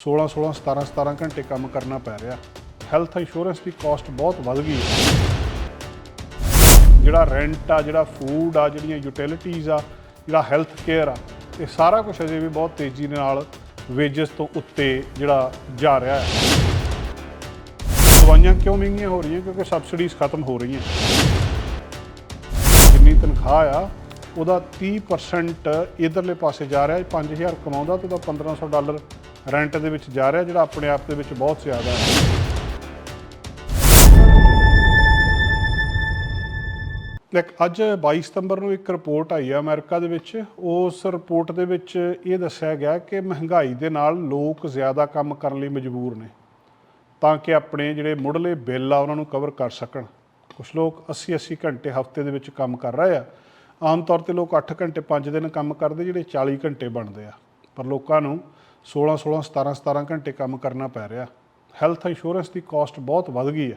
16 16 17 17 ਘੰਟੇ ਕੰਮ ਕਰਨਾ ਪੈ ਰਿਹਾ। ਹੈਲਥ ਇੰਸ਼ੋਰੈਂਸ ਦੀ ਕਾਸਟ ਬਹੁਤ ਵੱਧ ਗਈ। ਹੈ ਜਿਹੜਾ ਰੈਂਟ ਆ, ਜਿਹੜਾ ਫੂਡ ਆ, ਜਿਹੜੀਆਂ ਯੂਟਿਲਿਟੀਜ਼ ਆ, ਜਿਹੜਾ ਹੈਲਥ ਕੇਅਰ ਆ, ਇਹ ਸਾਰਾ ਕੁਝ ਅਜੇ ਵੀ ਬਹੁਤ ਤੇਜ਼ੀ ਦੇ ਨਾਲ ਵੇਜਸ ਤੋਂ ਉੱਤੇ ਜਿਹੜਾ ਜਾ ਰਿਹਾ ਹੈ। ਦਵਾਈਆਂ ਕਿਉਂ ਮਹਿੰਗੀਆਂ ਹੋ ਰਹੀਆਂ? ਕਿਉਂਕਿ ਸਬਸਿਡੀਜ਼ ਖਤਮ ਹੋ ਰਹੀਆਂ। ਜਿੰਨੀ ਤਨਖਾਹ ਆ, ਉਹਦਾ 30% ਇਧਰਲੇ ਪਾਸੇ ਜਾ ਰਿਹਾ। 5000 ਕਮਾਉਂਦਾ ਤੇ ਉਹਦਾ 1500 ਡਾਲਰ ਰੈਂਟ ਦੇ ਵਿੱਚ ਜਾ ਰਿਹਾ ਜਿਹੜਾ ਆਪਣੇ ਆਪ ਦੇ ਵਿੱਚ ਬਹੁਤ ਜ਼ਿਆਦਾ ਹੈ। ਲਾਈਕ ਅੱਜ 22 ਸਤੰਬਰ ਨੂੰ ਇੱਕ ਰਿਪੋਰਟ ਆਈ ਹੈ ਅਮਰੀਕਾ ਦੇ ਵਿੱਚ। ਉਸ ਰਿਪੋਰਟ ਦੇ ਵਿੱਚ ਇਹ ਦੱਸਿਆ ਗਿਆ ਕਿ ਮਹਿੰਗਾਈ ਦੇ ਨਾਲ ਲੋਕ ਜ਼ਿਆਦਾ ਕੰਮ ਕਰਨ ਲਈ ਮਜਬੂਰ ਨੇ, ਤਾਂ ਕਿ ਆਪਣੇ ਜਿਹੜੇ ਮੁੱਢਲੇ ਬਿੱਲ ਆ ਉਹਨਾਂ ਨੂੰ ਕਵਰ ਕਰ ਸਕਣ। ਕੁਝ ਲੋਕ 80 80 ਘੰਟੇ ਹਫ਼ਤੇ ਦੇ ਵਿੱਚ ਕੰਮ ਕਰ ਰਹੇ ਆ। ਆਮ ਤੌਰ ਤੇ ਲੋਕ 8 ਘੰਟੇ 5 ਦਿਨ ਕੰਮ ਕਰਦੇ, ਜਿਹੜੇ 40 ਘੰਟੇ ਬਣਦੇ ਆ। ਪਰ ਲੋਕਾਂ ਨੂੰ 16 16 17 17 ਘੰਟੇ ਕੰਮ ਕਰਨਾ ਪੈ ਰਿਹਾ। ਹੈਲਥ ਇੰਸ਼ੋਰੈਂਸ ਦੀ ਕਾਸਟ ਬਹੁਤ ਵੱਧ ਗਈ ਆ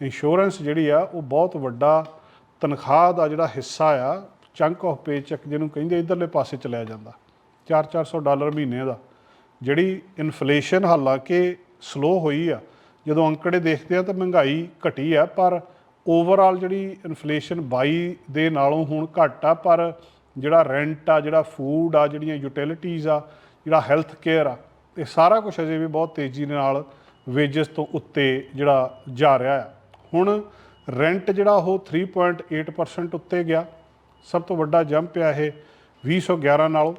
ਇੰਸ਼ੋਰੈਂਸ ਜਿਹੜੀ ਆ, ਉਹ ਬਹੁਤ ਵੱਡਾ ਤਨਖਾਹ ਦਾ ਜਿਹੜਾ ਹਿੱਸਾ ਆ ਚੰਕ ਆਫ ਪੇਚੈਕ ਜਿਹਨੂੰ ਕਹਿੰਦੇ ਇਧਰਲੇ ਪਾਸੇ ਚਲਿਆ ਜਾਂਦਾ। 4-400 ਡਾਲਰ ਮਹੀਨੇ ਦਾ। ਜਿਹੜੀ ਇਨਫਲੇਸ਼ਨ ਹਾਲਾਂਕਿ ਸਲੋ ਹੋਈ ਆ, ਜਦੋਂ ਅੰਕੜੇ ਦੇਖਦੇ ਆ ਤਾਂ ਮਹਿੰਗਾਈ ਘਟੀ ਆ, ਪਰ ਓਵਰਆਲ ਜਿਹੜੀ ਇਨਫਲੇਸ਼ਨ 22 ਦੇ ਨਾਲੋਂ ਹੁਣ ਘੱਟ ਆ, ਪਰ ਜਿਹੜਾ ਰੈਂਟ ਆ, ਜਿਹੜਾ ਫੂਡ ਆ, ਜਿਹੜੀਆਂ ਯੂਟਿਲਿਟੀਜ਼ ਆ ਜਿਹੜਾ ਹੈਲਥ ਕੇਅਰ ਆ, ਇਹ ਸਾਰਾ ਕੁਝ ਅਜੇ ਵੀ ਬਹੁਤ ਤੇਜ਼ੀ ਨਾਲ ਵੇਜਸ ਤੋਂ ਉੱਤੇ ਜਿਹੜਾ ਜਾ ਰਿਹਾ ਆ। ਹੁਣ ਰੈਂਟ ਜਿਹੜਾ ਉਹ 3.8% ਉੱਤੇ ਗਿਆ। ਸਭ ਤੋਂ ਵੱਡਾ ਜੰਪ ਆ ਇਹ 2011 ਨਾਲੋਂ।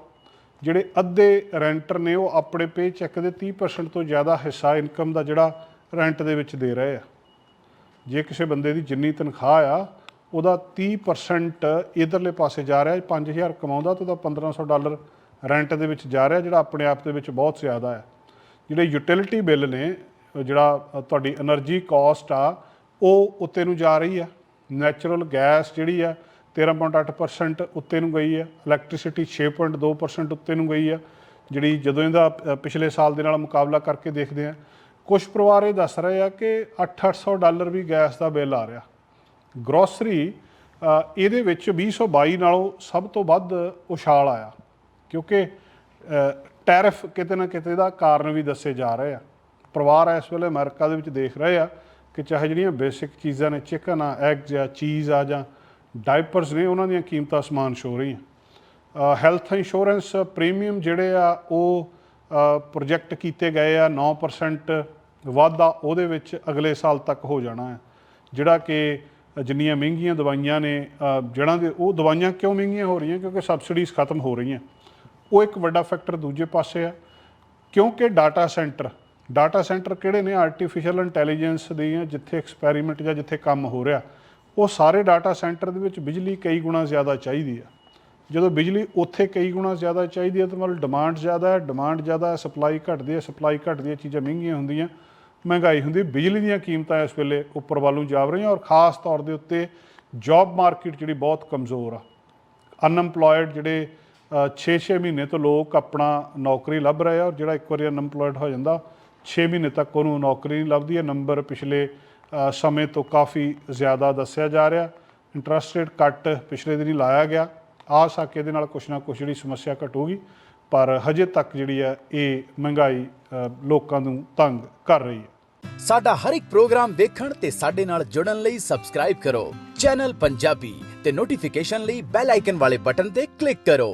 ਜਿਹੜੇ ਅੱਧੇ ਰੈਂਟਰ ਨੇ ਉਹ ਆਪਣੇ ਪੇ ਚੈੱਕ ਦੇ 30% ਤੋਂ ਜ਼ਿਆਦਾ ਹਿੱਸਾ ਇਨਕਮ ਦਾ ਜਿਹੜਾ ਰੈਂਟ ਦੇ ਵਿੱਚ ਦੇ ਰਹੇ ਆ। ਜੇ ਕਿਸੇ ਬੰਦੇ ਦੀ ਜਿੰਨੀ ਤਨਖਾਹ ਆ, ਉਹਦਾ 30% ਇਧਰਲੇ ਪਾਸੇ ਜਾ ਰਿਹਾ 5000 ਕਮਾਉਂਦਾ ਤਾਂ ਉਹਦਾ 1500 ਡਾਲਰ ਰੈਂਟ ਦੇ ਵਿੱਚ ਜਾ ਰਿਹਾ, ਜਿਹੜਾ ਆਪਣੇ ਆਪ ਦੇ ਵਿੱਚ ਬਹੁਤ ਜ਼ਿਆਦਾ ਹੈ। ਜਿਹੜੇ ਯੂਟਿਲਿਟੀ ਬਿੱਲ ਨੇ, ਜਿਹੜਾ ਤੁਹਾਡੀ એનર્ਜੀ ਕਾਸਟ ਆ, ਉਹ ਉੱਤੇ ਨੂੰ ਜਾ ਰਹੀ ਆ ਨੈਚੁਰਲ ਗੈਸ ਜਿਹੜੀ ਆ 13.8% ਉੱਤੇ ਨੂੰ ਗਈ ਆ ਇਲੈਕਟ੍ਰਿਸਿਟੀ 6.2% ਉੱਤੇ ਨੂੰ ਗਈ ਆ ਜਿਹੜੀ ਜਦੋਂ ਇਹਦਾ ਪਿਛਲੇ ਸਾਲ ਦੇ ਨਾਲ ਮੁਕਾਬਲਾ ਕਰਕੇ ਦੇਖਦੇ ਆ ਕੁਝ ਪਰਿਵਾਰ ਇਹ ਦੱਸ ਰਹੇ ਆ ਕਿ 8-800 ਡਾਲਰ ਵੀ ਗੈਸ ਦਾ ਬਿੱਲ ਆ ਰਿਹਾ। ਗਰੋਸਰੀ ਇਹਦੇ ਵਿੱਚ 2022 ਨਾਲੋਂ ਸਭ ਤੋਂ ਵੱਧ ਉਛਾਲ ਆਇਆ। ਕਿਉਂਕਿ ਟੈਰਿਫ ਕਿਤੇ ਨਾ ਕਿਤੇ ਦਾ ਕਾਰਨ ਵੀ ਦੱਸੇ ਜਾ ਰਹੇ ਆ। ਪਰਿਵਾਰ ਇਸ ਵੇਲੇ ਅਮਰੀਕਾ ਦੇ ਵਿੱਚ ਦੇਖ ਰਹੇ ਆ ਕਿ ਚਾਹੇ ਜਿਹੜੀਆਂ ਬੇਸਿਕ ਚੀਜ਼ਾਂ ਨੇ, ਚਿਕਨ ਆ ਐਗਸ ਆ, ਚੀਜ਼ ਆ ਜਾਂ ਡਾਈਪਰਸ ਨੇ, ਉਹਨਾਂ ਦੀਆਂ ਕੀਮਤਾਂ ਸਮਾਨ ਛੋ ਰਹੀਆਂ। ਹੈਲਥ ਇੰਸ਼ੋਰੈਂਸ ਪ੍ਰੀਮੀਅਮ ਜਿਹੜੇ ਆ, ਉਹ ਪ੍ਰੋਜੈਕਟ ਕੀਤੇ ਗਏ ਆ 9% ਵਾਧਾ ਉਹਦੇ ਵਿੱਚ ਅਗਲੇ ਸਾਲ ਤੱਕ ਹੋ ਜਾਣਾ ਹੈ ਜਿਹੜਾ ਕਿ ਜਿੰਨੀਆਂ ਮਹਿੰਗੀਆਂ ਦਵਾਈਆਂ ਨੇ ਜਿਹੜਾ ਦੇ, ਉਹ ਦਵਾਈਆਂ ਕਿਉਂ ਮਹਿੰਗੀਆਂ ਹੋ ਰਹੀਆਂ? ਕਿਉਂਕਿ ਸਬਸਿਡੀਜ਼ ਖਤਮ ਹੋ ਰਹੀਆਂ। ਉਹ ਇੱਕ ਵੱਡਾ ਫੈਕਟਰ ਦੂਜੇ ਪਾਸੇ ਆ, ਕਿਉਂਕਿ ਡਾਟਾ ਸੈਂਟਰ ਡਾਟਾ ਸੈਂਟਰ ਕਿਹੜੇ ਨੇ? ਆਰਟੀਫੀਸ਼ੀਅਲ ਇੰਟੈਲੀਜੈਂਸ ਦੀਆਂ ਜਿੱਥੇ ਐਕਸਪੈਰੀਮੈਂਟ ਜਾਂ ਜਿੱਥੇ ਕੰਮ ਹੋ ਰਿਹਾ, ਉਹ ਸਾਰੇ ਡਾਟਾ ਸੈਂਟਰ ਦੇ ਵਿੱਚ ਬਿਜਲੀ ਕਈ ਗੁਣਾ ਜ਼ਿਆਦਾ ਚਾਹੀਦੀ ਆ। ਜਦੋਂ ਬਿਜਲੀ ਉੱਥੇ ਕਈ ਗੁਣਾ ਜ਼ਿਆਦਾ ਚਾਹੀਦੀ ਹੈ ਤਾਂ ਮਤਲਬ ਡਿਮਾਂਡ ਜ਼ਿਆਦਾ ਹੈ ਡਿਮਾਂਡ ਜ਼ਿਆਦਾ ਹੈ ਸਪਲਾਈ ਘਟਦੀ ਹੈ ਸਪਲਾਈ ਘਟਦੀ ਹੈ, ਚੀਜ਼ਾਂ ਮਹਿੰਗੀਆਂ ਹੁੰਦੀਆਂ, ਮਹਿੰਗਾਈ ਹੁੰਦੀ ਬਿਜਲੀ ਦੀਆਂ ਕੀਮਤਾਂ ਇਸ ਵੇਲੇ ਉੱਪਰ ਵੱਲ ਨੂੰ ਜਾ ਰਹੀਆਂ ਔਰ ਖਾਸ ਤੌਰ ਦੇ ਉੱਤੇ ਜੌਬ ਮਾਰਕੀਟ ਜਿਹੜੀ ਬਹੁਤ ਕਮਜ਼ੋਰ ਆ। ਅਨਐਮਪਲੋਇਡ ਜਿਹੜੇ 6-6 ਮਹੀਨੇ ਤੋਂ ਲੋਕ ਆਪਣਾ ਨੌਕਰੀ ਲੱਭ ਰਹੇ ਆ ਔਰ ਜਿਹੜਾ ਇੱਕ ਵਾਰੀ ਅਨਐਮਪਲੋਇਡ ਹੋ ਜਾਂਦਾ 6 ਮਹੀਨੇ ਤੱਕ ਉਹਨੂੰ ਨੌਕਰੀ ਨਹੀਂ ਲੱਭਦੀ। ਹੈ ਨੰਬਰ ਪਿਛਲੇ ਸਮੇਂ ਤੋਂ ਕਾਫੀ ਜ਼ਿਆਦਾ ਦੱਸਿਆ ਜਾ ਰਿਹਾ। ਇੰਟਰਸਟ ਰੇਟ ਕੱਟ ਪਿਛਲੇ ਦਿਨ ਹੀ ਲਾਇਆ ਗਿਆ। ਆਸ ਆ ਕਿ ਇਹਦੇ ਨਾਲ ਕੁਛ ਨਾ ਕੁਛ ਜਿਹੜੀ ਸਮੱਸਿਆ ਘਟੂਗੀ, ਪਰ ਹਜੇ ਤੱਕ ਜਿਹੜੀ ਹੈ ਇਹ ਮਹਿੰਗਾਈ ਲੋਕਾਂ ਨੂੰ ਤੰਗ ਕਰ ਰਹੀ ਹੈ। ਸਾਡਾ ਹਰ ਇੱਕ ਪ੍ਰੋਗਰਾਮ ਦੇਖਣ ਤੇ ਸਾਡੇ ਨਾਲ ਜੁੜਨ ਲਈ ਸਬਸਕ੍ਰਾਈਬ ਕਰੋ। ਚੈਨਲ ਪੰਜਾਬੀ ਤੇ ਨੋਟੀਫਿਕੇਸ਼ਨ ਲਈ ਬੈਲ ਆਈਕਨ ਵਾਲੇ ਬਟਨ ਤੇ ਕਲਿੱਕ ਕਰੋ।